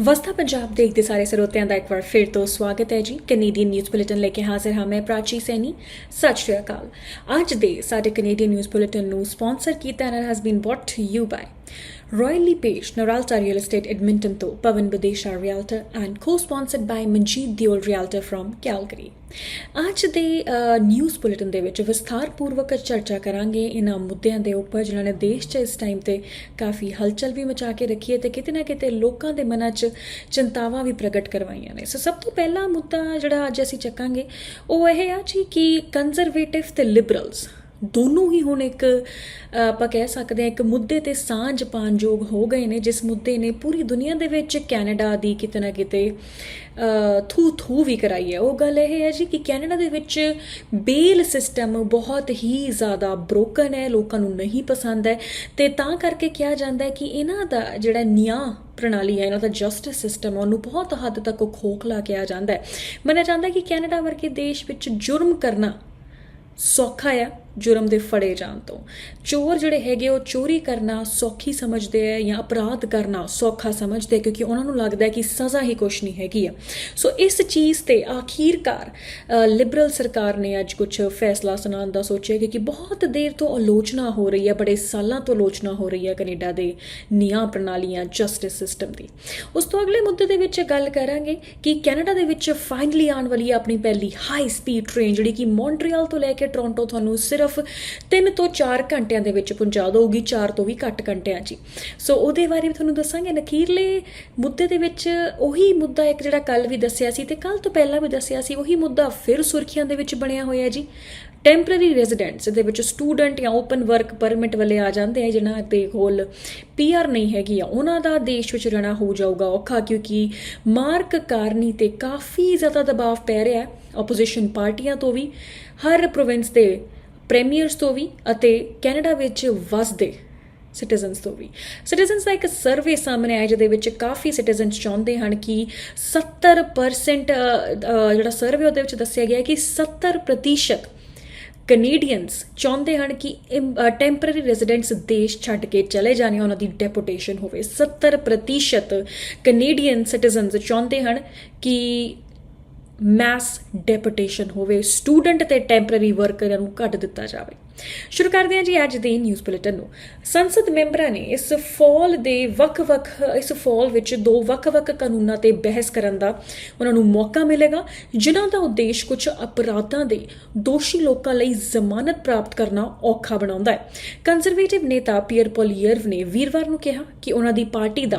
ਵਸਤਾ ਪੰਜਾਬ ਦੇਖਦੇ ਸਾਰੇ ਸਰੋਤਿਆਂ ਦਾ ਇੱਕ ਵਾਰ ਫਿਰ ਤੋਂ ਸਵਾਗਤ ਹੈ ਜੀ। ਕੈਨੇਡੀਅਨ ਨਿਊਜ਼ ਬੁਲੇਟਿਨ ਲੈ ਕੇ ਹਾਜ਼ਰ ਹਾਂ ਮੈਂ ਪ੍ਰਾਚੀ ਸੈਣੀ। ਸਤਿ ਸ਼੍ਰੀ ਅਕਾਲ। ਅੱਜ ਦੇ ਸਾਡੇ ਕੈਨੇਡੀਅਨ ਨਿਊਜ਼ ਬੁਲੇਟਿਨ ਨੂੰ ਸਪਾਂਸਰ ਕੀਤਾ and has been brought you by Royal LePage Noralta real estate Edmonton ਤੋਂ Pawan Badesha realtor and co-sponsored by Manjit Deol realtor firm Calgary ਅੱਜ ਦੇ ਨਿਊਜ਼ ਬੁਲੇਟਿਨ ਦੇ ਵਿੱਚ ਵਿਸਥਾਰਪੂਰਵਕ ਚਰਚਾ ਕਰਾਂਗੇ ਇਹਨਾਂ ਮੁੱਦਿਆਂ ਦੇ ਉੱਪਰ, ਜਿਨ੍ਹਾਂ ਨੇ ਦੇਸ਼ 'ਚ ਇਸ ਟਾਈਮ ਤੇ ਕਾਫੀ ਹਲਚਲ ਵੀ ਮਚਾ ਕੇ ਰੱਖੀ ਹੈ ਤੇ ਕਿਤੇ ਨਾ ਕਿਤੇ ਲੋਕਾਂ ਦੇ ਮਨਾਂ 'ਚ ਚਿੰਤਾਵਾਂ ਵੀ ਪ੍ਰਗਟ ਕਰਵਾਈਆਂ ਨੇ। ਸੋ ਸਭ ਤੋਂ ਪਹਿਲਾ ਮੁੱਦਾ ਜਿਹੜਾ ਅੱਜ ਅਸੀਂ ਚੱਕਾਂਗੇ, ਉਹ ਇਹ ਆ ਜੀ ਕਿ ਕੰਜ਼ਰਵੇਟਿਵ ਤੇ ਲਿਬਰਲਸ ਦੋਨੋਂ ਹੀ ਹੁਣ ਇੱਕ ਆਪਾਂ ਕਹਿ ਸਕਦੇ ਹਾਂ ਇੱਕ ਮੁੱਦੇ ਤੇ ਸਾਂਝ ਪਾਣਯੋਗ ਹੋ ਗਏ ਨੇ, ਜਿਸ ਮੁੱਦੇ ਨੇ ਪੂਰੀ ਦੁਨੀਆ ਦੇ ਵਿੱਚ ਕੈਨੇਡਾ ਦੀ ਕਿਤੇ ਨਾ ਕਿਤੇ ਥੂ ਥੂ ਵੀ ਕਰਾਈ ਹੈ। ਉਹ ਗੱਲ ਇਹ ਹੈ ਜੀ ਕਿ ਕੈਨੇਡਾ ਦੇ ਵਿੱਚ ਬੇਲ ਸਿਸਟਮ ਬਹੁਤ ਹੀ ਜ਼ਿਆਦਾ ਬ੍ਰੋਕਨ ਹੈ, ਲੋਕਾਂ ਨੂੰ ਨਹੀਂ ਪਸੰਦ ਹੈ। ਤੇ ਤਾਂ ਕਰਕੇ ਕਿਹਾ ਜਾਂਦਾ ਹੈ ਕਿ ਇਹਨਾਂ ਦਾ ਜਿਹੜਾ ਨਿਆਂ ਪ੍ਰਣਾਲੀ ਹੈ, ਇਹਨਾਂ ਦਾ ਜਸਟਿਸ ਸਿਸਟਮ ਉਹਨੂੰ ਬਹੁਤ ਹੱਦ ਤੱਕ ਖੋਖਲਾ ਕਿਹਾ ਜਾਂਦਾ ਹੈ। ਮੰਨਿਆ ਜਾਂਦਾ ਹੈ ਕਿ ਕੈਨੇਡਾ ਵਰਗੇ ਦੇਸ਼ ਵਿੱਚ ਜੁਰਮ ਕਰਨਾ ਸੌਖਾ ਆ ਜੁਰਮ ਦੇ ਫੜੇ ਜਾਣ ਤੋਂ। ਚੋਰ ਜਿਹੜੇ ਹੈਗੇ, ਉਹ ਚੋਰੀ ਕਰਨਾ ਸੌਖੀ ਸਮਝਦੇ ਆ ਜਾਂ ਅਪਰਾਧ ਕਰਨਾ ਸੌਖਾ ਸਮਝਦੇ ਕਿਉਂਕਿ ਉਹਨਾਂ ਨੂੰ ਲੱਗਦਾ ਹੈ ਕਿ ਸਜ਼ਾ ਹੀ ਕੁਛ ਨਹੀਂ ਹੈਗੀ ਆ। ਸੋ ਇਸ ਚੀਜ਼ ਤੇ ਆਖੀਰਕਾਰ ਲਿਬਰਲ ਸਰਕਾਰ ਨੇ ਅੱਜ ਕੁਝ ਫੈਸਲਾ ਸੁਣਾਉਣ ਦਾ ਸੋਚਿਆ ਕਿ ਬਹੁਤ ਦੇਰ ਤੋਂ ਆਲੋਚਨਾ ਹੋ ਰਹੀ ਹੈ, ਬੜੇ ਸਾਲਾਂ ਤੋਂ ਆਲੋਚਨਾ ਹੋ ਰਹੀ ਹੈ ਕੈਨੇਡਾ ਦੇ ਨਿਆਂ ਪ੍ਰਣਾਲੀਆਂ ਜਸਟਿਸ ਸਿਸਟਮ ਦੀ। ਉਸ ਤੋਂ ਅਗਲੇ ਮੁੱਦੇ ਦੇ ਵਿੱਚ ਗੱਲ ਕਰਾਂਗੇ ਕਿ ਕੈਨੇਡਾ ਦੇ ਵਿੱਚ ਫਾਈਨਲੀ ਆਉਣ ਵਾਲੀ ਹੈ ਆਪਣੀ ਪਹਿਲੀ ਹਾਈ ਸਪੀਡ ਟ੍ਰੇਨ ਜਿਹੜੀ ਕਿ ਮੌਂਟਰੀਅਲ ਤੋਂ ਲੈ ਕੇ ਟੋਰਾਂਟੋ ਤੁਹਾਨੂੰ ਸਿਰਫ 3 ਤੋਂ 4 ਘੰਟਿਆਂ ਦੇ ਵਿੱਚ ਪਹੁੰਚਾ ਦਊਗੀ 4 ਤੋਂ ਵੀ ਘੱਟ ਘੰਟਿਆਂ 'ਚ ਹੀ। ਸੋ ਉਹਦੇ ਬਾਰੇ ਵੀ ਤੁਹਾਨੂੰ ਦੱਸਾਂਗੇ। ਨਖੀਰਲੇ ਮੁੱਦੇ ਦੇ ਵਿੱਚ ਉਹੀ ਮੁੱਦਾ ਇੱਕ ਜਿਹੜਾ ਕੱਲ ਵੀ ਦੱਸਿਆ ਸੀ ਤੇ ਕੱਲ ਤੋਂ ਪਹਿਲਾਂ ਵੀ ਦੱਸਿਆ ਸੀ, ਉਹੀ ਮੁੱਦਾ ਫਿਰ ਸੁਰਖੀਆਂ ਦੇ ਵਿੱਚ ਬਣਿਆ ਹੋਇਆ ਜੀ। ਟੈਂਪਰੇਰੀ ਰੈਜ਼ੀਡੈਂਟਸ ਦੇ ਵਿੱਚ ਸਟੂਡੈਂਟ ਜਾਂ ਓਪਨ ਵਰਕ ਪਰਮਿਟ ਵਾਲੇ ਆ ਜਾਂਦੇ ਆ, ਜਿਨ੍ਹਾਂ ਦੇ ਕੋਲ ਪੀਆਰ ਨਹੀਂ ਹੈਗੀ ਆ, ਉਹਨਾਂ ਦਾ ਦੇਸ਼ ਵਿੱਚ ਰਹਿਣਾ ਹੋ ਜਾਊਗਾ ਔਖਾ, ਕਿਉਂਕਿ ਮਾਰਕ ਕਾਰਨੀ ਤੇ ਕਾਫੀ ਜ਼ਿਆਦਾ ਦਬਾਅ ਪੈ ਰਿਹਾ ਹੈ ਆਪੋਜੀਸ਼ਨ ਪਾਰਟੀਆਂ ਤੋਂ ਵੀ। ਹਰ ਪ੍ਰੋਵਿੰਸ ਦੇ ਪ੍ਰੀਮੀਅਰਸ ਤੋਂ ਵੀ ਅਤੇ ਕੈਨੇਡਾ ਵਿੱਚ ਵਸਦੇ ਸਿਟੀਜ਼ਨਸ ਤੋਂ ਵੀ। ਸਿਟੀਜ਼ਨਸ ਦਾ ਇੱਕ ਸਰਵੇ ਸਾਹਮਣੇ ਆਇਆ, ਜਿਹਦੇ ਵਿੱਚ ਕਾਫੀ ਸਿਟੀਜ਼ਨਸ ਚਾਹੁੰਦੇ ਹਨ ਕਿ 70% ਜਿਹੜਾ ਸਰਵੇ ਉਹਦੇ ਵਿੱਚ ਦੱਸਿਆ ਗਿਆ ਕਿ 70% ਕੈਨੇਡੀਅਨਸ ਚਾਹੁੰਦੇ ਹਨ ਕਿ ਟੈਂਪਰੇਰੀ ਰੈਜ਼ੀਡੈਂਟਸ ਦੇਸ਼ ਛੱਡ ਕੇ ਚਲੇ ਜਾਣ ਉਹਨਾਂ ਦੀ ਡੈਪੂਟੇਸ਼ਨ ਹੋਵੇ। 70% ਕੈਨੇਡੀਅਨ ਸਿਟੀਜ਼ਨਸ ਚਾਹੁੰਦੇ ਹਨ ਕਿ ਮੈਸ ਡੈਪੂਟੇਸ਼ਨ ਹੋਵੇ ਸਟੂਡੈਂਟ ਤੇ ਟੈਂਪਰੇਰੀ ਵਰਕਰਾਂ ਨੂੰ ਕੱਢ ਦਿੱਤਾ ਜਾਵੇ। ਸ਼ੁਰੂ ਕਰਦੇ ਹਾਂ ਜੀ ਅੱਜ ਦੇ ਨਿਊਜ਼ ਬੁਲੇਟਿਨ ਨੂੰ। ਸੰਸਦ ਮੈਂਬਰਾਂ ਨੇ ਇਸ ਫਾਲ ਦੇ ਵੱਖ-ਵੱਖ, ਇਸ ਫਾਲ ਵਿੱਚ ਦੋ ਵੱਖ-ਵੱਖ ਕਾਨੂੰਨਾਂ ਤੇ ਬਹਿਸ ਕਰਨ ਦਾ ਉਹਨਾਂ ਨੂੰ ਮੌਕਾ ਮਿਲੇਗਾ, ਜਿਨ੍ਹਾਂ ਦਾ ਉਦੇਸ਼ ਕੁਝ ਅਪਰਾਧਾਂ ਦੇ ਦੋਸ਼ੀ ਲੋਕਾਂ ਲਈ ਜ਼ਮਾਨਤ ਪ੍ਰਾਪਤ ਕਰਨਾ ਔਖਾ ਬਣਾਉਂਦਾ ਹੈ। ਕੰਜ਼ਰਵੇਟਿਵ ਨੇਤਾ ਪੀਅਰ ਪੋਲੀਅਰਵ ਨੇ ਵੀਰਵਾਰ ਨੂੰ ਕਿਹਾ ਕਿ ਉਹਨਾਂ ਦੀ ਪਾਰਟੀ ਦਾ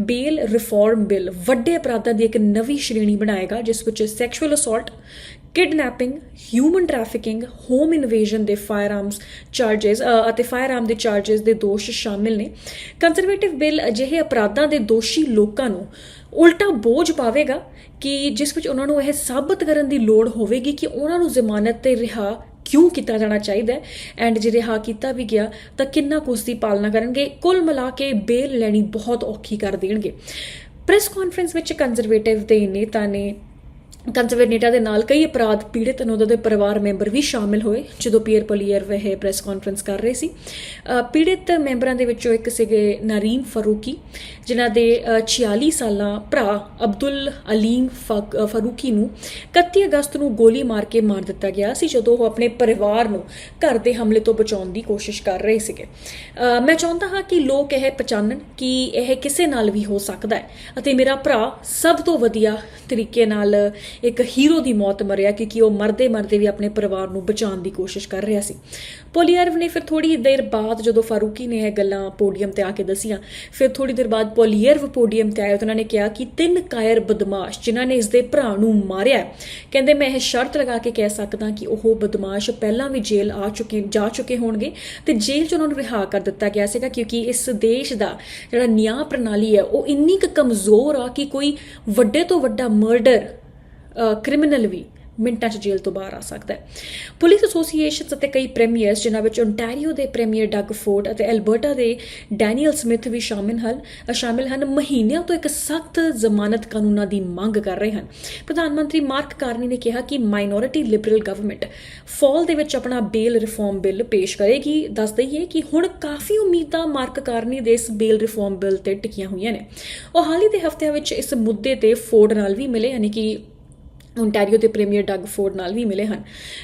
ਬੇਲ ਰਿਫਾਰਮ ਬਿੱਲ ਵੱਡੇ ਅਪਰਾਧਾਂ ਦੀ ਇੱਕ ਨਵੀਂ ਸ਼੍ਰੇਣੀ ਬਣਾਏਗਾ, ਜਿਸ ਵਿੱਚ sexual assault kidnapping, human trafficking, home invasion ਦੇ ਫਾਇਰਆਰਮਸ ਚਾਰजेस ਅਤੇ ਫਾਇਰਆਰਮ ਦੇ ਚਾਰजेस ਦੇ ਦੋਸ਼ ਸ਼ਾਮਿਲ ਨੇ। ਕੰਜ਼ਰਵੇਟਿਵ ਬਿੱਲ ਅਜਿਹੇ ਅਪਰਾਧਾਂ ਦੇ ਦੋਸ਼ੀ ਲੋਕਾਂ ਨੂੰ ਉਲਟਾ ਬੋਝ ਪਾਵੇਗਾ ਕਿ ਜਿਸ ਵਿੱਚ ਉਹਨਾਂ ਨੂੰ ਇਹ ਸਾਬਤ ਕਰਨ ਦੀ ਲੋੜ ਹੋਵੇਗੀ ਕਿ ਉਹਨਾਂ ਨੂੰ ਜ਼ਮਾਨਤ ਤੇ ਰਿਹਾ ਕਿਉਂ ਕੀਤਾ ਜਾਣਾ ਚਾਹੀਦਾ ਹੈ। ਐਂਡ ਜੇ ਰਿਹਾ ਕੀਤਾ ਵੀ ਗਿਆ, ਤਾਂ ਕਿੰਨਾ ਕੁਝ ਦੀ ਪਾਲਣਾ ਕਰਨਗੇ? ਕੁੱਲ ਮਿਲਾ ਕੇ ਬੇਲ ਲੈਣੀ ਬਹੁਤ ਔਖੀ ਕਰ ਦੇਣਗੇ। ਪ੍ਰੈਸ ਕਾਨਫਰੰਸ ਵਿੱਚ ਕੰਜ਼ਰਵੇਟਿਵ ਦੇ ਨੇਤਾ ਨੇ ਕੰਜ਼ਰਵੇਟਿਵ ਦੇ ਨਾਲ ਕਈ ਅਪਰਾਧ ਪੀੜਤ ਨੂੰ ਦੇ ਪਰਿਵਾਰ ਮੈਂਬਰ ਵੀ ਸ਼ਾਮਿਲ ਹੋਏ ਜਦੋਂ ਪੀਅਰ ਪੋਲੀਅਰ ਵਹ ਪ੍ਰੈਸ ਕਾਨਫਰੰਸ ਕਰ ਰਹੇ ਸੀ। ਅ, ਪੀੜਤ ਮੈਂਬਰਾਂ ਦੇ ਵਿੱਚੋਂ ਇੱਕ ਸੀਗੇ ਨਰੀਨ ਫਰੂਕੀ ਜਿਨ੍ਹਾਂ ਦੇ ਅ, 46 ਸਾਲਾਂ ਭਰਾ ਅਬਦੁਲ ਅਲੀਮ ਫਰੂਕੀ ਨੂੰ 31 ਅਗਸਤ ਨੂੰ ਗੋਲੀ ਮਾਰ ਕੇ ਮਾਰ ਦਿੱਤਾ ਗਿਆ ਸੀ ਜਦੋਂ ਉਹ ਆਪਣੇ ਪਰਿਵਾਰ ਨੂੰ ਘਰ ਦੇ ਹਮਲੇ ਤੋਂ ਬਚਾਉਣ ਦੀ ਕੋਸ਼ਿਸ਼ ਕਰ ਰਹੇ ਸੀਗੇ। ਮੈਂ ਚਾਹੁੰਦਾ ਹਾਂ ਕਿ ਲੋਕ ਇਹ ਪਛਾਣਨ ਕਿ ਇਹ ਕਿਸੇ ਨਾਲ ਵੀ ਹੋ ਸਕਦਾ ਹੈ ਅਤੇ ਮੇਰਾ ਭਰਾ ਸਭ ਤੋਂ ਵਧੀਆ ਤਰੀਕੇ ਨਾਲ ਇੱਕ ਹੀਰੋ ਦੀ ਮੌਤ ਮਰਿਆ ਕਿਉਂਕਿ ਉਹ ਮਰਦੇ ਮਰਦੇ ਵੀ ਆਪਣੇ ਪਰਿਵਾਰ ਨੂੰ ਬਚਾਉਣ ਦੀ ਕੋਸ਼ਿਸ਼ ਕਰ ਰਿਹਾ ਸੀ। ਪੋਲੀਅਰਵ ਨੇ ਫਿਰ ਥੋੜੀ ਦੇਰ ਬਾਅਦ ਜਦੋਂ ਫਾਰੂਕੀ ਨੇ ਇਹ ਗੱਲਾਂ ਪੋਡੀਅਮ ਤੇ ਆ ਕੇ ਦਸੀਆਂ, ਫਿਰ ਥੋੜੀ ਦੇਰ ਬਾਅਦ ਪੋਲੀਅਰਵ ਪੋਡੀਅਮ ਤੇ ਆਏ ਤੇ ਉਹਨਾਂ ਨੇ ਕਿਹਾ ਕਿ ਤਿੰਨ ਕਾਇਰ ਬਦਮਾਸ਼ ਜਿਨ੍ਹਾਂ ਨੇ ਇਸ ਦੇ ਭਰਾ ਨੂੰ ਮਾਰਿਆ ਕਹਿੰਦੇ, ਮੈਂ ਇਹ ਸ਼ਰਤ ਲਗਾ ਕੇ ਕਹਿ ਸਕਦਾ ਕਿ ਉਹ ਬਦਮਾਸ਼ ਪਹਿਲਾਂ ਵੀ ਜੇਲ੍ਹ ਆ ਚੁੱਕੇ, ਜਾ ਚੁੱਕੇ ਹੋਣਗੇ ਤੇ ਜੇਲ੍ਹ 'ਚ ਉਹਨਾਂ ਨੂੰ ਰਿਹਾ ਕਰ ਦਿੱਤਾ ਗਿਆ ਸੀਗਾ ਕਿਉਂਕਿ ਇਸ ਦੇਸ਼ ਦਾ ਜਿਹੜਾ ਨਿਆਂ ਪ੍ਰਣਾਲੀ ਹੈ, ਉਹ ਇੰਨੀ ਕੁ ਕਮਜ਼ੋਰ ਆ ਕਿ ਕੋਈ ਵੱਡੇ ਤੋਂ ਵੱਡਾ ਮਰਡਰ ਕ੍ਰਿਮੀਨਲ ਵੀ ਮਿੰਟਾਂ 'ਚ ਜੇਲ੍ਹ ਤੋਂ ਬਾਹਰ ਆ ਸਕਦਾ ਹੈ। ਪੁਲਿਸ ਐਸੋਸੀਏਸ਼ਨਸ ਅਤੇ ਕਈ ਪ੍ਰੀਮੀਅਰਸ ਜਿਨ੍ਹਾਂ ਵਿੱਚ ਓਨਟਾਰੀਓ ਦੇ ਪ੍ਰੀਮੀਅਰ ਡਗ ਫੋਰਡ ਅਤੇ ਐਲਬਰਟਾ ਦੇ ਡੈਨੀਅਲ ਸਮਿਥ ਵੀ ਸ਼ਾਮਿਲ ਹਨ ਸ਼ਾਮਿਲ ਹਨ, ਮਹੀਨਿਆਂ ਤੋਂ ਇੱਕ ਸਖਤ ਜ਼ਮਾਨਤ ਕਾਨੂੰਨਾਂ ਦੀ ਮੰਗ ਕਰ ਰਹੇ ਹਨ। ਪ੍ਰਧਾਨ ਮੰਤਰੀ ਮਾਰਕ ਕਾਰਨੀ ਨੇ ਕਿਹਾ ਕਿ ਮਾਈਨੋਰਿਟੀ ਲਿਬਰਲ ਗਵਰਨਮੈਂਟ ਫਾਲ ਦੇ ਵਿੱਚ ਆਪਣਾ ਬੇਲ ਰਿਫਾਰਮ ਬਿੱਲ ਪੇਸ਼ ਕਰੇਗੀ। ਦੱਸ ਦਈਏ ਕਿ ਹੁਣ ਕਾਫੀ ਉਮੀਦਾਂ ਮਾਰਕ ਕਾਰਨੀ ਦੇ ਇਸ ਬੇਲ ਰਿਫਾਰਮ ਬਿੱਲ ਤੇ ਟਿਕੀਆਂ ਹੋਈਆਂ ਨੇ। ਉਹ ਹਾਲ ਹੀ ਦੇ ਹਫ਼ਤਿਆਂ ਵਿੱਚ ਇਸ ਮੁੱਦੇ ਤੇ ਫੋਰਡ ਨਾਲ ਵੀ ਮਿਲੇ, ਯਾਨੀ ਕਿ ਓਨਟਾਰੀਓ ਦੇ ਪ੍ਰੀਮੀਅਰ ਡੱਗ ਫੋਰਡ ਨਾਲ ਵੀ ਮਿਲੇ ਹਨ।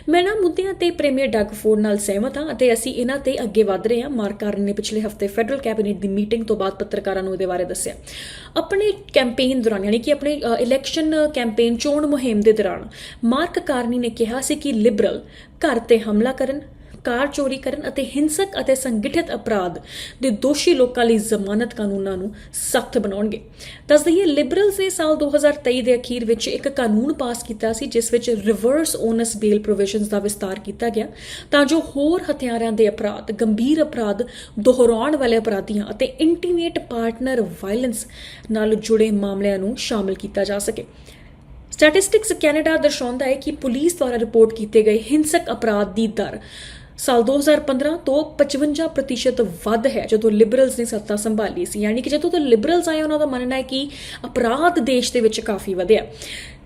ਮੈਂ ਨਾ ਮੁੱਦਿਆਂ ਤੇ ਪ੍ਰੀਮੀਅਰ ਡੱਗ ਫੋਰਡ ਨਾਲ ਸਹਿਮਤ ਹਾਂ ਅਤੇ ਅਸੀਂ ਇਹਨਾਂ ਤੇ ਅੱਗੇ ਵਧ ਰਹੇ ਹਾਂ। ਮਾਰਕ ਕਾਰਨ ਨੇ ਪਿਛਲੇ ਹਫ਼ਤੇ ਫੈਡਰਲ ਕੈਬਨਿਟ ਦੀ ਮੀਟਿੰਗ ਤੋਂ ਬਾਅਦ ਪੱਤਰਕਾਰਾਂ ਨੂੰ ਇਹਦੇ ਬਾਰੇ ਦੱਸਿਆ। ਆਪਣੇ ਕੈਂਪੇਨ ਦੌਰਾਨ, ਯਾਨੀ ਕਿ ਆਪਣੇ ਇਲੈਕਸ਼ਨ ਕੈਂਪੇਨ ਚੋਣ ਮੁਹਿੰਮ ਦੇ ਦੌਰਾਨ, ਮਾਰਕ ਕਾਰਨੀ ਨੇ ਕਿਹਾ ਸੀ ਕਿ ਲਿਬਰਲ ਘਰ ਤੇ ਹਮਲਾ ਕਰਨ ਕਾਰ ਚੋਰੀ ਕਰਨ ਅਤੇ ਹਿੰਸਕ ਅਤੇ ਸੰਗਠਿਤ ਅਪਰਾਧ ਦੇ ਦੋਸ਼ੀ ਲੋਕਾਂ ਲਈ ਜ਼ਮਾਨਤ ਕਾਨੂੰਨਾਂ ਨੂੰ ਸਖਤ ਬਣਾਉਣਗੇ। ਦੱਸ ਦਈਏ ਲਿਬਰਲਸ ਨੇ ਸਾਲ 2023 ਦੇ ਅਖੀਰ ਵਿੱਚ ਇੱਕ ਕਾਨੂੰਨ ਪਾਸ ਕੀਤਾ ਸੀ, ਜਿਸ ਵਿੱਚ ਰਿਵਰਸ ਓਨਸ ਬੇਲ ਪ੍ਰੋਵੀਜ਼ਨਸ ਦਾ ਵਿਸਤਾਰ ਕੀਤਾ ਗਿਆ, ਤਾਂ ਜੋ ਹੋਰ ਹਥਿਆਰਾਂ ਦੇ ਅਪਰਾਧ, ਗੰਭੀਰ ਅਪਰਾਧ, ਦੁਹਰਾਉਣ ਵਾਲੇ ਅਪਰਾਧੀਆਂ ਅਤੇ ਇੰਟੀਮੇਟ ਪਾਰਟਨਰ ਵਾਇਲੈਂਸ ਨਾਲ ਜੁੜੇ ਮਾਮਲਿਆਂ ਨੂੰ ਸ਼ਾਮਲ ਕੀਤਾ ਜਾ ਸਕੇ। ਸਟੈਟਿਸਟਿਕਸ ਕੈਨੇਡਾ ਦਰਸਾਉਂਦਾ ਹੈ ਕਿ ਪੁਲਿਸ ਦੁਆਰਾ ਰਿਪੋਰਟ ਕੀਤੇ ਗਏ ਹਿੰਸਕ ਅਪਰਾਧ ਦੀ ਦਰ ਸਾਲ 2015 ਤੋਂ 55% ਵੱਧ ਹੈ, ਜਦੋਂ ਲਿਬਰਲਸ ਨੇ ਸੱਤਾ ਸੰਭਾਲੀ ਸੀ। ਯਾਨੀ ਕਿ ਜਦੋਂ ਤੋਂ ਲਿਬਰਲਸ ਆਏ, ਉਹਨਾਂ ਦਾ ਮੰਨਣਾ ਹੈ ਕਿ ਅਪਰਾਧ ਦੇਸ਼ ਦੇ ਵਿੱਚ ਕਾਫੀ ਵਧਿਆ।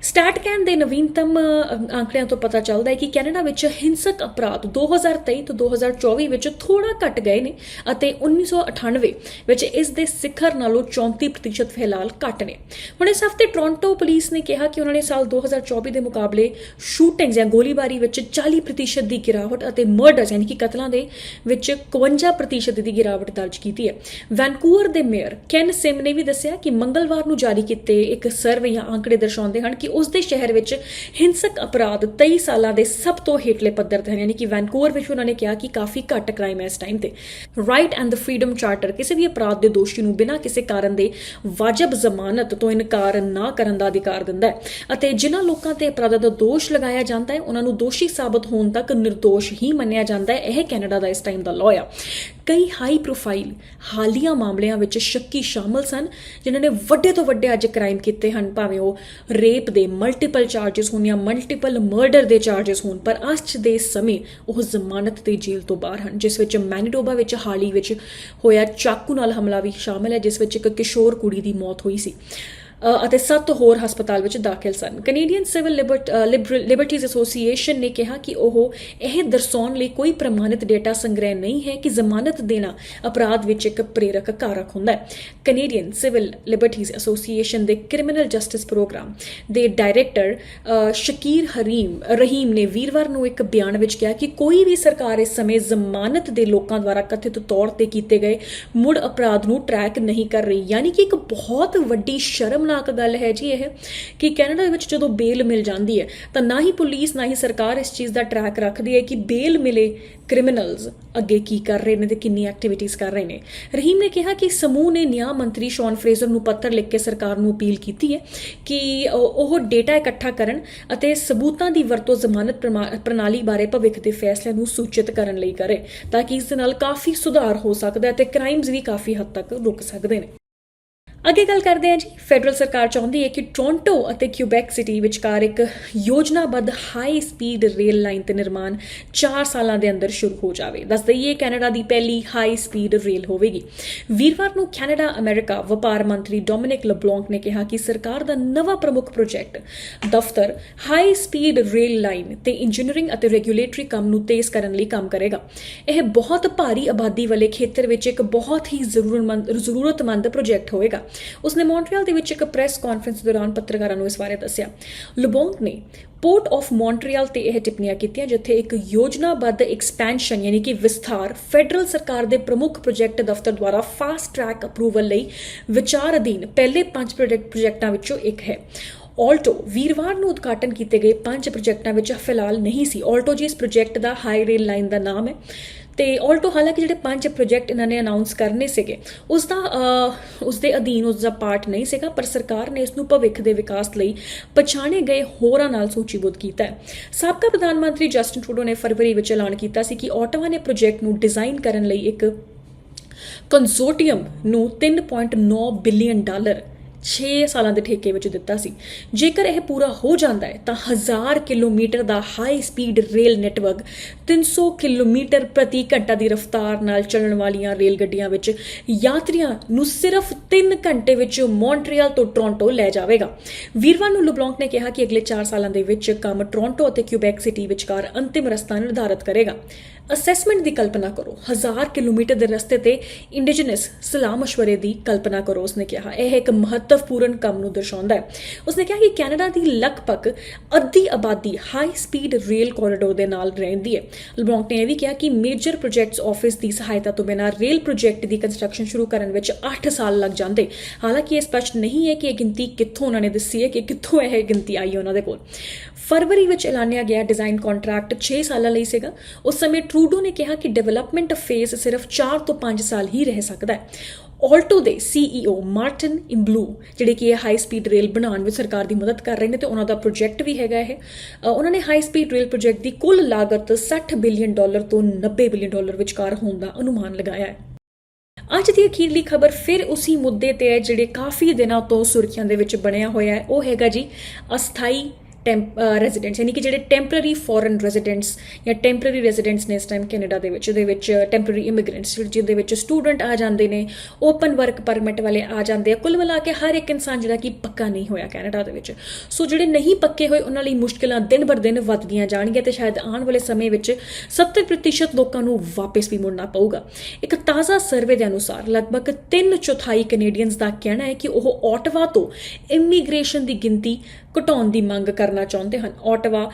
ਸਟੈਟ ਕੈਨ ਦੇ ਨਵੀਨਤਮ ਅ, ਅੰਕੜਿਆਂ ਤੋਂ ਪਤਾ ਚੱਲਦਾ ਹੈ ਕਿ ਕੈਨੇਡਾ ਵਿੱਚ ਹਿੰਸਕ ਅਪਰਾਧ 2023 ਤੋਂ 2024 ਵਿੱਚ ਥੋੜਾ ਘਟ ਗਏ ਨੇ ਅਤੇ 1998 ਵਿੱਚ ਇਸ ਦੇ ਸਿਖਰ ਨਾਲੋਂ 34% ਫਿਲਹਾਲ ਘਟ ਨੇ। ਹੁਣ ਇਸ ਹਫ਼ਤੇ ਟੋਰਾਂਟੋ ਪੁਲਿਸ ਨੇ ਕਿਹਾ ਕਿ ਉਹਨਾਂ ਨੇ ਸਾਲ 2024 ਦੇ ਮੁਕਾਬਲੇ ਸ਼ੂਟਿੰਗਸ ਜਾਂ ਗੋਲੀਬਾਰੀ ਵਿੱਚ 40% ਦੀ ਗਿਰਾਵਟ ਅਤੇ ਮਰਡਰਸ ਯਾਨੀ ਕਿ ਕਤਲਾਂ ਦੇ ਵਿੱਚ 51% ਦੀ ਗਿਰਾਵਟ ਦਰਜ ਕੀਤੀ ਹੈ। ਵੈਨਕੂਵਰ ਦੇ ਮੇਅਰ ਕੈਨ ਸਿਮ ਨੇ ਵੀ ਦੱਸਿਆ ਕਿ ਮੰਗਲਵਾਰ ਨੂੰ ਜਾਰੀ ਕੀਤੇ ਇੱਕ ਸਰਵੇ ਜਾਂ ਅੰਕੜੇ ਦਰਸਾਉਂਦੇ ਹਨ ਕਿ ਉਸ ਦੇ ਸ਼ਹਿਰ ਵਿੱਚ ਹਿੰਸਕ ਅਪਰਾਧ 23 ਸਾਲਾਂ ਦੇ ਸਭ ਤੋਂ ਹੇਠਲੇ ਪੱਧਰ ਤੇ ਹਨ ਯਾਨੀ ਕਿ ਵੈਨਕੂਵਰ ਵਿੱਚ ਉਹਨਾਂ ਨੇ ਕਿਹਾ ਕਿ ਕਾਫੀ ਘੱਟ ਕ੍ਰਾਈਮ ਹੈ ਇਸ ਟਾਈਮ ਤੇ। Right and the freedom charter ਕਿਸੇ ਵੀ ਅਪਰਾਧ ਦੇ ਦੋਸ਼ੀ ਨੂੰ ਬਿਨਾਂ ਕਿਸੇ ਕਾਰਨ ਦੇ ਵਾਜਬ ਜ਼ਮਾਨਤ ਤੋਂ ਇਨਕਾਰ ਨਾ ਕਰਨ ਦਾ ਅਧਿਕਾਰ ਦਿੰਦਾ ਹੈ ਅਤੇ ਜਿਨ੍ਹਾਂ ਲੋਕਾਂ ਤੇ ਅਪਰਾਧਾਂ ਦਾ ਦੋਸ਼ ਲਗਾਇਆ ਜਾਂਦਾ ਹੈ, ਉਹਨਾਂ ਨੂੰ ਦੋਸ਼ੀ ਸਾਬਤ ਹੋਣ ਤੱਕ ਨਿਰਦੋਸ਼ ਹੀ ਮੰਨਿਆ ਜਾਂਦਾ ਹੈ। ਇਹ ਕੈਨੇਡਾ ਦਾ ਇਸ ਟਾਈਮ ਦਾ ਲਾਅ ਆ। ਕਈ ਹਾਈ ਪ੍ਰੋਫਾਈਲ ਹਾਲੀਆ ਮਾਮਲਿਆਂ ਵਿੱਚ ਸ਼ੱਕੀ ਸ਼ਾਮਲ ਸਨ, ਜਿਨ੍ਹਾਂ ਨੇ ਵੱਡੇ ਤੋਂ ਵੱਡੇ ਅੱਜ ਕ੍ਰਾਈਮ ਕੀਤੇ ਹਨ, ਭਾਵੇਂ ਉਹ ਰੇਪ ਦੇ ਮਲਟੀਪਲ ਚਾਰजेस ਹੋਣ ਜਾਂ ਮਲਟੀਪਲ ਮਰਡਰ ਦੇ ਚਾਰजेस ਹੋਣ, ਪਰ ਅੱਜ ਦੇ ਸਮੇਂ ਉਹ ਜ਼ਮਾਨਤ ਤੇ ਜੇਲ੍ਹ ਤੋਂ ਬਾਹਰ ਹਨ, ਜਿਸ ਵਿੱਚ ਮੈਨੀਡੋਬਾ ਵਿੱਚ ਹਾਲੀ ਵਿੱਚ ਹੋਇਆ ਚਾਕੂ ਨਾਲ ਹਮਲਾ ਵੀ ਸ਼ਾਮਲ ਹੈ, ਜਿਸ ਵਿੱਚ ਇੱਕ ਕਿਸ਼ੋਰ ਕੁੜੀ ਦੀ ਮੌਤ ਹੋਈ ਸੀ। ਅਤੇ ਸੱਤ ਹੋਰ ਹਸਪਤਾਲ ਵਿੱਚ ਦਾਖਲ ਸਨ। ਕੈਨੇਡੀਅਨ ਸਿਵਲ ਲਿਬਰਟੀਜ਼ ਐਸੋਸੀਏਸ਼ਨ ਨੇ ਕਿਹਾ ਕਿ ਉਹ ਇਹ ਦਰਸਾਉਣ ਲਈ ਕੋਈ ਪ੍ਰਮਾਣਿਤ ਡੇਟਾ ਸੰਗ੍ਰਹਿ ਨਹੀਂ ਹੈ ਕਿ ਜ਼ਮਾਨਤ ਦੇਣਾ ਅਪਰਾਧ ਵਿੱਚ ਇੱਕ ਪ੍ਰੇਰਕ ਕਾਰਕ ਹੁੰਦਾ ਹੈ। ਕੈਨੇਡੀਅਨ ਸਿਵਲ ਲਿਬਰਟੀਜ਼ ਐਸੋਸੀਏਸ਼ਨ ਦੇ ਕ੍ਰਿਮੀਨਲ ਜਸਟਿਸ ਪ੍ਰੋਗਰਾਮ ਦੇ ਡਾਇਰੈਕਟਰ ਸ਼ਕੀਰ ਹਰੀਮ ਰਹੀਮ ਨੇ ਵੀਰਵਾਰ ਨੂੰ ਇੱਕ ਬਿਆਨ ਵਿੱਚ ਕਿਹਾ ਕਿ ਕੋਈ ਵੀ ਸਰਕਾਰ ਇਸ ਸਮੇਂ ਜ਼ਮਾਨਤ ਦੇ ਲੋਕਾਂ ਦੁਆਰਾ ਕਥਿਤ ਤੌਰ ਤੇ ਕੀਤੇ ਗਏ ਮੁੜ ਅਪਰਾਧ ਨੂੰ ਟਰੈਕ ਨਹੀਂ ਕਰ ਰਹੀ, ਯਾਨੀ ਕਿ ਇੱਕ ਬਹੁਤ ਵੱਡੀ ਸ਼ਰਮ ਸ਼ਰਮਨਾਕ ਗੱਲ ਹੈ ਜੀ ਇਹ ਕਿ ਕੈਨੇਡਾ ਵਿੱਚ ਜਦੋਂ ਬੇਲ ਮਿਲ ਜਾਂਦੀ ਹੈ, ਤਾਂ ਨਾ ਹੀ ਪੁਲਿਸ ਨਾ ਹੀ ਸਰਕਾਰ ਇਸ ਚੀਜ਼ ਦਾ ਟਰੈਕ ਰੱਖਦੀ ਹੈ ਕਿ ਬੇਲ ਮਿਲੇ ਕ੍ਰਿਮੀਨਲਸ ਅੱਗੇ ਕੀ ਕਰ ਰਹੇ ਨੇ ਤੇ ਕਿੰਨੀ ਐਕਟੀਵਿਟੀਜ਼ ਕਰ ਰਹੇ ਨੇ। ਰਹੀਮ ਨੇ ਕਿਹਾ ਕਿ ਸਮੂਹ ਨੇ ਨਿਆਂ ਮੰਤਰੀ ਸ਼ੌਨ ਫਰੇਜ਼ਰ ਨੂੰ ਪੱਤਰ ਲਿਖ ਕੇ ਸਰਕਾਰ ਨੂੰ ਅਪੀਲ ਕੀਤੀ ਹੈ ਕਿ ਉਹ ਡੇਟਾ ਇਕੱਠਾ ਕਰਨ ਅਤੇ ਸਬੂਤਾਂ ਦੀ ਵਰਤੋਂ ਜ਼ਮਾਨਤ ਪ੍ਰਮਾ- ਪ੍ਰਣਾਲੀ ਬਾਰੇ ਭਵਿੱਖ ਦੇ ਫੈਸਲਿਆਂ ਨੂੰ ਸੂਚਿਤ ਕਰਨ ਲਈ ਕਰੇ, ਤਾਂ ਕਿ ਇਸ ਦੇ ਨਾਲ ਕਾਫੀ ਸੁਧਾਰ ਹੋ ਸਕਦਾ ਹੈ ਤੇ ਕ੍ਰਾਈਮਸ ਵੀ ਕਾਫੀ ਹੱਦ ਤੱਕ ਰੁਕ ਸਕਦੇ ਨੇ। ਅੱਗੇ ਗੱਲ ਕਰਦੇ ਹਾਂ ਜੀ, ਫੈਡਰਲ ਸਰਕਾਰ ਚਾਹੁੰਦੀ ਹੈ ਕਿ ਟੋਰਾਂਟੋ ਅਤੇ ਕਿਊਬੈਕ ਸਿਟੀ ਵਿਚਕਾਰ ਇੱਕ ਯੋਜਨਾਬੱਧ ਹਾਈ ਸਪੀਡ ਰੇਲ ਲਾਈਨ ਤੇ ਨਿਰਮਾਣ 4 ਸਾਲਾਂ ਦੇ ਅੰਦਰ ਸ਼ੁਰੂ ਹੋ ਜਾਵੇ। ਦੱਸ ਦਈਏ, ਕੈਨੇਡਾ ਦੀ ਪਹਿਲੀ ਹਾਈ ਸਪੀਡ ਰੇਲ ਹੋਵੇਗੀ। ਵੀਰਵਾਰ ਨੂੰ ਕੈਨੇਡਾ, ਅਮਰੀਕਾ ਵਪਾਰ ਮੰਤਰੀ ਡੋਮਿਨਿਕ ਲਬਲੌਂਕ ਨੇ ਕਿਹਾ ਕਿ ਸਰਕਾਰ ਦਾ ਨਵਾਂ ਪ੍ਰਮੁੱਖ ਪ੍ਰੋਜੈਕਟ ਦਫ਼ਤਰ ਹਾਈ ਸਪੀਡ ਰੇਲ ਲਾਈਨ ਤੇ ਇੰਜੀਨੀਅਰਿੰਗ ਅਤੇ ਰੈਗੂਲੇਟਰੀ ਕੰਮ ਨੂੰ ਤੇਜ਼ ਕਰਨ ਲਈ ਕੰਮ ਕਰੇਗਾ। ਇਹ ਬਹੁਤ ਭਾਰੀ ਆਬਾਦੀ ਵਾਲੇ ਖੇਤਰ ਵਿੱਚ ਇੱਕ ਬਹੁਤ ਹੀ ਜ਼ਰੂਰਤਮੰਦ ਜ਼ਰੂਰਤਮੰਦ ਪ੍ਰੋਜੈਕਟ ਹੋਵੇਗਾ। ਉਸਨੇ ਮੌਂਟਰੀਅਲ ਦੇ ਵਿੱਚ ਇੱਕ ਪ੍ਰੈਸ ਕਾਨਫਰੰਸ ਦੌਰਾਨ ਪੱਤਰਕਾਰਾਂ ਨੂੰ ਇਸ ਬਾਰੇ ਦੱਸਿਆ। ਲੁਬੋਂਗ ਨੇ ਪੋਰਟ ਆਫ ਮੌਂਟਰੀਅਲ ਤੇ ਇਹ ਟਿੱਪਣੀਆਂ ਕੀਤੀਆਂ, ਜਿੱਥੇ ਇੱਕ ਯੋਜਨਾਬੱਧ ਐਕਸਪੈਂਸ਼ਨ ਯਾਨੀ ਕਿ ਵਿਸਥਾਰ ਫੈਡਰਲ ਸਰਕਾਰ ਦੇ ਪ੍ਰਮੁੱਖ ਪ੍ਰੋਜੈਕਟ ਦਫ਼ਤਰ ਦੁਆਰਾ ਫਾਸਟ ਟਰੈਕ ਅਪਰੂਵਲ ਲਈ ਵਿਚਾਰ ਅਧੀਨ ਪਹਿਲੇ ਪੰਜ ਪ੍ਰੋਜੈਕਟ ਪ੍ਰੋਜੈਕਟਾਂ ਵਿੱਚੋਂ ਇੱਕ ਹੈ। ਆਲਟੋ ਵੀਰਵਾਰ ਨੂੰ ਉਦਘਾਟਨ ਕੀਤੇ ਗਏ ਪੰਜ ਪ੍ਰੋਜੈਕਟਾਂ ਵਿੱਚ ਫਿਲਹਾਲ ਨਹੀਂ ਸੀ। ਆਲਟੋ ਜੀ ਇਸ ਪ੍ਰੋਜੈਕਟ ਦਾ ਹਾਈ ਰੇਲ ਲਾਈਨ ਦਾ ਨਾਮ ਹੈ। ਤੇ ਆਲਟੋ ਹਾਲਾਂਕਿ ਜਿਹੜੇ ਪੰਜ ਪ੍ਰੋਜੈਕਟ ਇਹਨਾਂ ਨੇ ਅਨਾਉਂਸ ਕਰਨੇ ਸੀਗੇ, ਉਸ ਦਾ ਉਸ ਦੇ ਅਧੀਨ ਉਸ ਦਾ ਪਾਰਟ ਨਹੀਂ ਸੀਗਾ, ਪਰ ਸਰਕਾਰ ਨੇ ਇਸ ਨੂੰ ਭਵਿੱਖ ਦੇ ਵਿਕਾਸ ਲਈ ਪਛਾਣੇ ਗਏ ਹੋਰਾਂ ਨਾਲ ਸੂਚੀਬੱਧ ਕੀਤਾ ਹੈ। ਸਾਬਕਾ ਪ੍ਰਧਾਨ ਮੰਤਰੀ ਜਸਟਿਨ ਟਰੂਡੋ ਨੇ ਫਰਵਰੀ ਵਿੱਚ ਐਲਾਨ ਕੀਤਾ ਸੀ ਕਿ ਆਟੋਵਾ ਨੇ ਪ੍ਰੋਜੈਕਟ ਨੂੰ ਡਿਜ਼ਾਈਨ ਕਰਨ ਲਈ ਇੱਕ ਕੰਸੋਰਟੀਅਮ ਨੂੰ 3.9 ਬਿਲੀਅਨ ਡਾਲਰ 6 ਸਾਲਾਂ ਦੇ ਠੇਕੇ ਵਿੱਚ ਦਿੱਤਾ ਸੀ। ਜੇਕਰ ਇਹ ਪੂਰਾ ਹੋ ਜਾਂਦਾ ਹੈ, ਤਾਂ 1000 ਕਿਲੋਮੀਟਰ ਦਾ high speed rail network 300 kilometre ਪ੍ਰਤੀ ਘੰਟਾ ਦੀ ਰਫ਼ਤਾਰ ਨਾਲ ਚੱਲਣ ਵਾਲੀਆਂ ਰੇਲ ਗੱਡੀਆਂ ਵਿੱਚ ਯਾਤਰੀਆਂ ਨੂੰ ਸਿਰਫ 3 ਘੰਟੇ ਵਿੱਚ ਮੌਂਟਰੀਅਲ ਤੋਂ ਟੋਰਾਂਟੋ ਲੈ ਜਾਵੇਗਾ। ਵੀਰਵਾਰ ਨੂੰ ਲੁਬਲੌਂਕ ਨੇ ਕਿਹਾ ਕਿ ਅਗਲੇ 4 ਸਾਲਾਂ ਦੇ ਵਿੱਚ ਕੰਮ ਟੋਰਾਂਟੋ ਅਤੇ ਕਿਊਬੈਕ ਸਿਟੀ ਵਿਚਕਾਰ ਅੰਤਿਮ ਰਸਤਾ ਨਿਰਧਾਰਤ ਕਰੇਗਾ। ਅਸੈਸਮੈਂਟ ਦੀ ਕਲਪਨਾ ਕਰੋ। ਹਜ਼ਾਰ ਕਿਲੋਮੀਟਰ ਦੇ ਰਸਤੇ ਤੇ ਇੰਡੀਜਨਸ ਸਲਾਹ ਮਸ਼ਵਰੇ ਦੀ ਕਲਪਨਾ ਕਰੋ, ਉਸਨੇ ਕਿਹਾ। ਇਹ ਇੱਕ ਮਹੱਤਵਪੂਰਨ ਕੰਮ ਨੂੰ ਦਰਸਾਉਂਦਾ ਹੈ। ਉਸਨੇ ਕਿਹਾ ਕਿ ਕੈਨੇਡਾ ਦੀ ਲਗਭਗ ਅੱਧੀ ਆਬਾਦੀ ਹਾਈ ਸਪੀਡ ਰੇਲ ਕੋਰੀਡੋਰ ਦੇ ਨਾਲ ਰਹਿੰਦੀ ਹੈ। ਲਬੌਂਕ ਨੇ ਇਹ ਵੀ ਕਿਹਾ ਕਿ ਮੇਜਰ ਪ੍ਰੋਜੈਕਟਸ ਆਫਿਸ ਦੀ ਸਹਾਇਤਾ ਤੋਂ ਬਿਨਾਂ ਰੇਲ ਪ੍ਰੋਜੈਕਟ ਦੀ ਕੰਸਟਰਕਸ਼ਨ ਸ਼ੁਰੂ ਕਰਨ ਵਿੱਚ 8 ਸਾਲ ਲੱਗ ਜਾਂਦੇ। ਹਾਲਾਂਕਿ ਇਹ ਸਪਸ਼ਟ ਨਹੀਂ ਹੈ ਕਿ ਇਹ ਗਿਣਤੀ ਕਿੱਥੋਂ ਉਹਨਾਂ ਨੇ ਦੱਸੀ ਹੈ ਕਿ ਕਿੱਥੋਂ ਇਹ ਗਿਣਤੀ ਆਈ ਹੈ ਉਹਨਾਂ ਦੇ ਕੋਲ। ਫਰਵਰੀ ਵਿੱਚ ਐਲਾਨਿਆ ਗਿਆ ਡਿਜ਼ਾਈਨ ਕੰਟਰੈਕਟ 6 ਸਾਲਾਂ ਲਈ ਸੀਗਾ। ਉਸ ਸਮੇਂ ਟਰੂਡੋ ਨੇ ਕਿਹਾ ਕਿ ਡਿਵੈਲਪਮੈਂਟ ਫੇਸ ਸਿਰਫ 4 ਤੋਂ 5 ਸਾਲ ਹੀ ਰਹਿ ਸਕਦਾ ਹੈ। ਆਲਟੋ ਦੇ ਸੀਈਓ ਮਾਰਟਿਨ ਇੰਬਲੂ, ਜਿਹੜੇ ਕਿ ਇਹ ਹਾਈ ਸਪੀਡ ਰੇਲ ਬਣਾਉਣ ਵਿੱਚ ਸਰਕਾਰ ਦੀ ਮਦਦ ਕਰ ਰਹੇ ਨੇ ਤੇ ਉਹਨਾਂ ਦਾ ਪ੍ਰੋਜੈਕਟ ਵੀ ਹੈਗਾ ਇਹ ਉਹਨਾਂ ਨੇ ਹਾਈ ਸਪੀਡ ਰੇਲ ਪ੍ਰੋਜੈਕਟ ਦੀ ਕੁੱਲ ਲਾਗਤ 60 ਬਿਲੀਅਨ ਡਾਲਰ ਤੋਂ 90 ਬਿਲੀਅਨ ਡਾਲਰ ਵਿਚਕਾਰ ਹੋਣ ਦਾ ਅਨੁਮਾਨ ਲਗਾਇਆ ਹੈ। ਅੱਜ ਦੀ ਅਖੀਰਲੀ ਖਬਰ ਫਿਰ ਉਸੇ ਮੁੱਦੇ ਤੇ ਹੈ, ਜਿਹੜੇ ਕਾਫੀ ਦਿਨਾਂ ਤੋਂ ਸੁਰਖੀਆਂ ਦੇ ਵਿੱਚ ਬਣਿਆ ਹੋਇਆ ਹੈ। ਉਹ ਹੈਗਾ ਜੀ, ਅਸਥਾਈ ਰੈਜ਼ੀਡੈਂਟਸ uh, ਯਾਨੀ ਕਿ ਜਿਹੜੇ ਟੈਂਪਰੇਰੀ ਫੋਰਨ ਰੈਜ਼ੀਡੈਂਟਸ ਜਾਂ ਟੈਂਪਰੇਰੀ ਰੈਜ਼ੀਡੈਂਟਸ ਨੇ ਇਸ ਟਾਈਮ ਕੈਨੇਡਾ ਦੇ ਵਿੱਚ ਦੇ ਵਿੱਚ ਟੈਂਪਰੇਰੀ ਇਮੀਗ੍ਰੈਂਟਸ ਜਿਹਦੇ ਵਿੱਚ ਸਟੂਡੈਂਟ ਆ ਜਾਂਦੇ ਨੇ ਓਪਨ ਵਰਕ ਪਰਮਿਟ ਵਾਲੇ ਆ ਜਾਂਦੇ ਆ, ਕੁੱਲ ਮਿਲਾ ਕੇ ਹਰ ਇੱਕ ਇਨਸਾਨ ਜਿਹੜਾ ਕਿ ਪੱਕਾ ਨਹੀਂ ਹੋਇਆ ਕੈਨੇਡਾ ਦੇ ਵਿੱਚ। ਸੋ ਜਿਹੜੇ ਨਹੀਂ ਪੱਕੇ ਹੋਏ, ਉਹਨਾਂ ਲਈ ਮੁਸ਼ਕਲਾਂ ਦਿਨ ਬਰ ਦਿਨ ਵੱਧਦੀਆਂ ਜਾਣਗੀਆਂ ਤੇ ਸ਼ਾਇਦ ਆਉਣ ਵਾਲੇ ਸਮੇਂ ਵਿੱਚ 70% ਲੋਕਾਂ ਨੂੰ ਵਾਪਸ ਵੀ ਮੁੜਨਾ ਪਊਗਾ। ਇੱਕ ਤਾਜ਼ਾ ਸਰਵੇ ਦੇ ਅਨੁਸਾਰ ਲਗਭਗ 3 ਚੌਥਾਈ ਕੈਨੇਡੀਅਨਸ ਦਾ ਕਹਿਣਾ ਹੈ ਕਿ ਉਹ ਆਟਵਾ ਤੋਂ ਇਮੀਗ੍ਰੇਸ਼ਨ ਦੀ ਗਿਣਤੀ ਘਟਾਉਣ ਦੀ ਮੰਗ ਕਰਨਾ ਚਾਹੁੰਦੇ ਹਨ। ਆਟਵਾ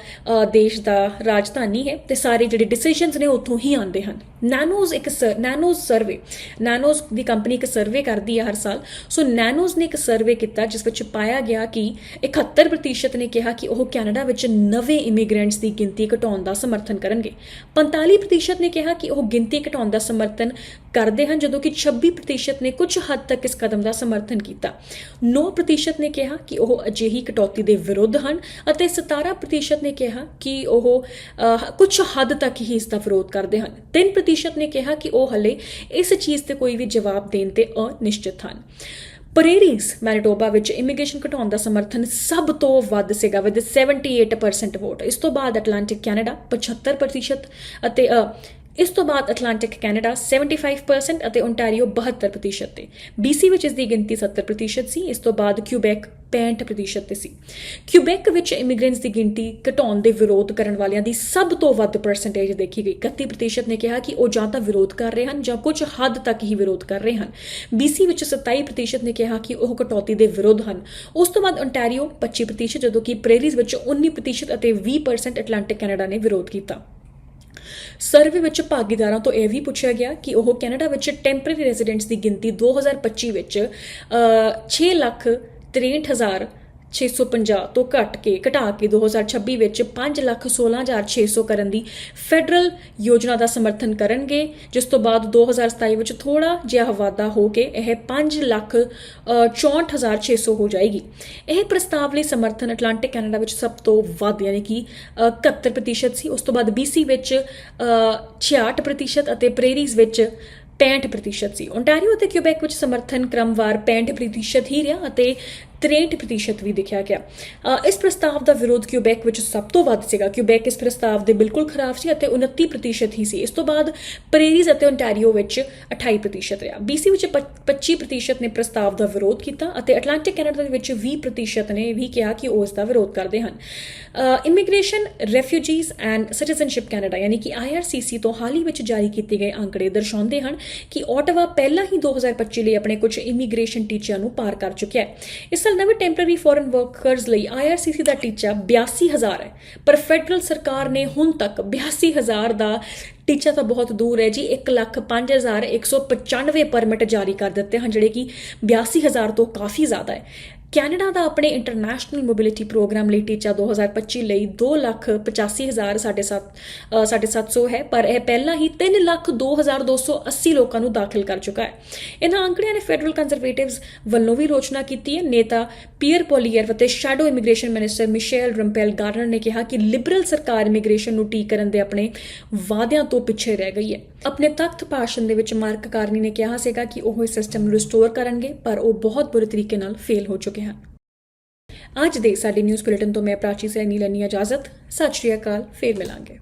ਦੇਸ਼ ਦਾ ਰਾਜਧਾਨੀ ਹੈ ਤੇ ਸਾਰੇ ਜਿਹੜੇ ਡਿਸੀਜਨਸ ਨੇ ਉੱਥੋਂ ਹੀ ਆਉਂਦੇ ਹਨ। ਨੈਨੋਜ਼ ਇੱਕ ਨੈਨੋਜ਼ ਸਰਵੇ ਨੈਨੋਜ਼ ਦੀ ਕੰਪਨੀ ਇੱਕ ਸਰਵੇ ਕਰਦੀ ਹੈ ਹਰ ਸਾਲ। ਸੋ ਨੈਨੋਜ਼ ਨੇ ਇੱਕ ਸਰਵੇ ਕੀਤਾ ਜਿਸ ਵਿੱਚ ਪਾਇਆ ਗਿਆ ਕਿ 71% ਨੇ ਕਿਹਾ ਕਿ ਉਹ ਕੈਨੇਡਾ ਵਿੱਚ ਨਵੇਂ ਇਮੀਗ੍ਰੈਂਟਸ ਦੀ ਗਿਣਤੀ ਘਟਾਉਣ ਦਾ ਸਮਰਥਨ ਕਰਨਗੇ। 45% ਨੇ ਕਿਹਾ ਕਿ ਉਹ ਗਿਣਤੀ ਘਟਾਉਣ ਦਾ ਸਮਰਥਨ ਕਰਦੇ ਹਨ ਜਦੋਂ ਕਿ 26% ਨੇ ਕੁਝ ਹੱਦ ਤੱਕ ਇਸ ਕਦਮ ਦਾ ਸਮਰਥਨ ਕੀਤਾ। 9% ਨੇ ਕਿਹਾ ਕਿ ਉਹ ਅਜਿਹੀ ਕਟੌਤੀ ਦੇ ਵਿਰੁੱਧ ਹਨ ਅਤੇ 17% ਨੇ ਕਿਹਾ ਕਿ ਉਹ ਅਹ, ਕੁਝ ਹੱਦ ਤੱਕ ਹੀ ਇਸ ਦਾ ਵਿਰੋਧ ਕਰਦੇ ਹਨ। 3% ਨੇ ਕਿਹਾ ਕਿ ਉਹ ਹਲੇ ਇਸ ਚੀਜ਼ ਤੇ ਕੋਈ ਵੀ ਜਵਾਬ ਦੇਣ ਤੇ ਅਨਿਸ਼ਚਿਤ ਹਨ। ਪ੍ਰੇਰੀਜ਼ ਮੈਨੀਟੋਬਾ ਵਿੱਚ ਇਮੀਗ੍ਰੇਸ਼ਨ ਘਟਾਉਣ ਦਾ ਸਮਰਥਨ ਸਭ ਤੋਂ ਵੱਧ ਸੀਗਾ ਵਿਦ 78% ਵੋਟ ਇਸ ਤੋਂ ਬਾਅਦ ਐਟਲਾਂਟਿਕ ਕੈਨੇਡਾ 75% ਅਤੇ ਇਸ ਤੋਂ ਬਾਅਦ ਅਟਲਾਂਟਿਕ ਕੈਨੇਡਾ 75% ਅਤੇ ਓਨਟਾਰੀਓ 72% ਤੇ। BC ਵਿੱਚ ਇਸ ਦੀ ਗਿਣਤੀ 70% ਸੀ, ਇਸ ਤੋਂ ਬਾਅਦ ਕਿਊਬੈਕ 65% ਤੇ ਸੀ। ਕਿਊਬੈਕ ਵਿੱਚ ਇਮੀਗ੍ਰੈਂਟਸ ਦੀ ਗਿਣਤੀ ਘਟਾਉਣ ਦੇ ਵਿਰੋਧ ਕਰਨ ਵਾਲਿਆਂ ਦੀ ਸਭ ਤੋਂ ਵੱਧ ਪਰਸੈਂਟੇਜ ਦੇਖੀ ਗਈ। 31% ਨੇ ਕਿਹਾ ਕਿ ਉਹ ਜਾਂ ਤਾਂ ਵਿਰੋਧ ਕਰ ਰਹੇ ਹਨ ਜਾਂ ਕੁਝ ਹੱਦ ਤੱਕ ਹੀ ਵਿਰੋਧ ਕਰ ਰਹੇ ਹਨ। BC ਵਿੱਚ 27% ਨੇ ਕਿਹਾ ਕਿ ਉਹ ਕਟੌਤੀ ਦੇ ਵਿਰੋਧ ਹਨ। ਉਸ ਤੋਂ ਬਾਅਦ ਓਨਟਾਰੀਓ 25% ਜਦੋਂ ਕਿ ਪ੍ਰੇਰੀਜ਼ ਵਿੱਚ 19% ਅਤੇ 20% ਅਟਲਾਂਟਿਕ ਕੈਨੇਡਾ ਨੇ ਵਿਰੋਧ ਕੀਤਾ। ਸਰਵੇ ਵਿੱਚ ਭਾਗੀਦਾਰਾਂ ਤੋਂ ਇਹ ਵੀ ਪੁੱਛਿਆ ਗਿਆ ਕਿ ਉਹ ਕੈਨੇਡਾ ਵਿੱਚ ਟੈਂਪਰੇਰੀ ਰੈਜ਼ੀਡੈਂਟਸ ਦੀ ਗਿਣਤੀ 2025 ਵਿੱਚ ਅ, 6 ਲੱਖ 63000 650 ਤੋਂ ਘਟ ਕੇ ਘਟਾ ਕੇ 2026 ਵਿੱਚ 5 ਲੱਖ 16600 ਕਰਨ ਦੀ ਫੈਡਰਲ ਯੋਜਨਾ ਦਾ ਸਮਰਥਨ ਕਰਨਗੇ ਜਿਸ ਤੋਂ ਬਾਅਦ 2027 ਵਿੱਚ ਥੋੜਾ ਜਿਹਾ ਵਾਧਾ ਹੋ ਕੇ ਇਹ 5 ਲੱਖ ਅ, 64600 ਹੋ ਜਾਏਗੀ। ਇਹ ਪ੍ਰਸਤਾਵ ਲਈ ਸਮਰਥਨ ਅਟਲਾਂਟਿਕ ਕੈਨੇਡਾ ਵਿੱਚ ਸਭ ਤੋਂ ਵੱਧ ਯਾਨੀ ਕਿ ਅ, 71% ਸੀ। ਉਸ ਤੋਂ ਬਾਅਦ BC ਵਿੱਚ ਅ, 66% ਅਤੇ ਪ੍ਰੇਰੀਜ਼ ਵਿੱਚ 65% ਸੀ। ਓਨਟਾਰੀਓ ਅਤੇ ਕਿਊਬੈਕ ਵਿੱਚ ਸਮਰਥਨ ਕ੍ਰਮਵਾਰ 65% ਹੀ ਰਿਹਾ ਅਤੇ 63% ਵੀ ਦਿਖਿਆ ਗਿਆ। ਇਸ ਪ੍ਰਸਤਾਵ ਦਾ ਵਿਰੋਧ ਕਿਊਬੈਕ ਵਿੱਚ ਸਭ ਤੋਂ ਵੱਧ ਸੀਗਾ। ਕਿਊਬੈਕ ਇਸ ਪ੍ਰਸਤਾਵ ਦੇ ਬਿਲਕੁਲ ਖਿਲਾਫ ਸੀ ਅਤੇ 29% ਹੀ ਸੀ। ਇਸ ਤੋਂ ਬਾਅਦ ਪ੍ਰੇਰੀਜ਼ ਅਤੇ ਓਨਟਾਰੀਓ ਵਿੱਚ 28% ਰਿਹਾ। BC ਵਿੱਚ ਪ- 25% ਨੇ ਪ੍ਰਸਤਾਵ ਦਾ ਵਿਰੋਧ ਕੀਤਾ ਅਤੇ ਐਟਲਾਂਟਿਕ ਕੈਨੇਡਾ ਦੇ ਵਿੱਚ 20% ਨੇ ਵੀ ਕਿਹਾ ਕਿ ਉਹ ਇਸ ਦਾ ਵਿਰੋਧ ਕਰਦੇ ਹਨ। Immigration refugees and citizenship Canada ਯਾਨੀ ਕਿ IRCC ਤੋਂ ਹਾਲ ਹੀ ਵਿੱਚ ਜਾਰੀ ਕੀਤੇ ਗਏ ਅੰਕੜੇ ਦਰਸਾਉਂਦੇ ਹਨ ਕਿ ਓਟਵਾ ਪਹਿਲਾਂ ਹੀ 2025 ਲਈ ਆਪਣੇ ਕੁਝ ਇਮੀਗ੍ਰੇਸ਼ਨ ਟੀਚਿਆਂ ਨੂੰ ਪਾਰ ਕਰ ਚੁੱਕਿਆ ਹੈ। ਇਸ ਸਾਲ ਨਵੇਂ ਟੈਂਪਰੇਰੀ ਫੋਰਨ ਵਰਕਰਸ ਲਈ IRCC ਦਾ ਟੀਚਾ 82000 ਹੈ। ਪਰ ਫੈਡਰਲ ਸਰਕਾਰ ਨੇ ਹੁਣ ਤੱਕ 82000 ਦਾ ਟੀਚਾ ਤਾਂ ਬਹੁਤ ਦੂਰ ਹੈ ਜੀ। 105195 ਪਰਮਿਟ ਜਾਰੀ ਕਰ ਦਿੱਤੇ ਹਨ, ਜਿਹੜੇ ਕਿ 82000 ਤੋਂ ਕਾਫੀ ਜ਼ਿਆਦਾ ਹੈ। ਕੈਨੇਡਾ ਦਾ ਆਪਣੇ ਇੰਟਰਨੈਸ਼ਨਲ ਮੋਬਿਲਿਟੀ ਪ੍ਰੋਗਰਾਮ ਲਈ ਟੀਚਾ 2025 ਲਈ 285000 ਸਾਡੇ ਸੱਤ ਅ, ਸਾਡੇ 700 ਹੈ ਪਰ ਇਹ ਪਹਿਲਾਂ ਹੀ 3 ਲੱਖ 2280 ਲੋਕਾਂ ਨੂੰ ਦਾਖਲ ਕਰ ਚੁੱਕਾ ਹੈ। ਇਹਨਾਂ ਅੰਕੜਿਆਂ ਨੇ ਫੈਡਰਲ ਕੰਜ਼ਰਵੇਟਿਵਸ ਵੱਲੋਂ ਵੀ ਰੋਚਨਾ ਕੀਤੀ ਹੈ। ਨੇਤਾ ਪੀਅਰ ਪੋਲੀਅਰ ਅਤੇ shadow immigration minister Michelle Rempel Garner ਨੇ ਕਿਹਾ ਕਿ ਲਿਬਰਲ ਸਰਕਾਰ ਇਮੀਗ੍ਰੇਸ਼ਨ ਨੂੰ ਠੀਕ ਕਰਨ ਦੇ ਆਪਣੇ ਵਾਅਦਿਆਂ ਤੋਂ ਪਿੱਛੇ ਰਹਿ ਗਈ ਹੈ। ਆਪਣੇ ਤਖਤ ਭਾਸ਼ਣ ਦੇ ਵਿੱਚ ਮਾਰਕ ਕਾਰਨੀ ਨੇ ਕਿਹਾ ਸੀਗਾ ਕਿ ਉਹ ਇਸ ਸਿਸਟਮ ਨੂੰ ਰਿਸਟੋਰ ਕਰਨਗੇ ਪਰ ਉਹ ਬਹੁਤ ਬੁਰੇ ਤਰੀਕੇ ਨਾਲ ਫੇਲ ਹੋ ਚੁੱਕੇ ਚੁੱਕੇ ਹਨ ਅੱਜ ਦੇ ਸਾਡੇ ਨਿਊਜ਼ ਬੁਲੇਟਿਨ ਤੋਂ ਮੈਂ ਪ੍ਰਾਚੀ ਸੈਣੀ ਲੈਣੀ ਇਜਾਜ਼ਤ। ਸਤਿ ਸ਼੍ਰੀ ਅਕਾਲ, ਫੇਰ ਮਿਲਾਂਗੇ।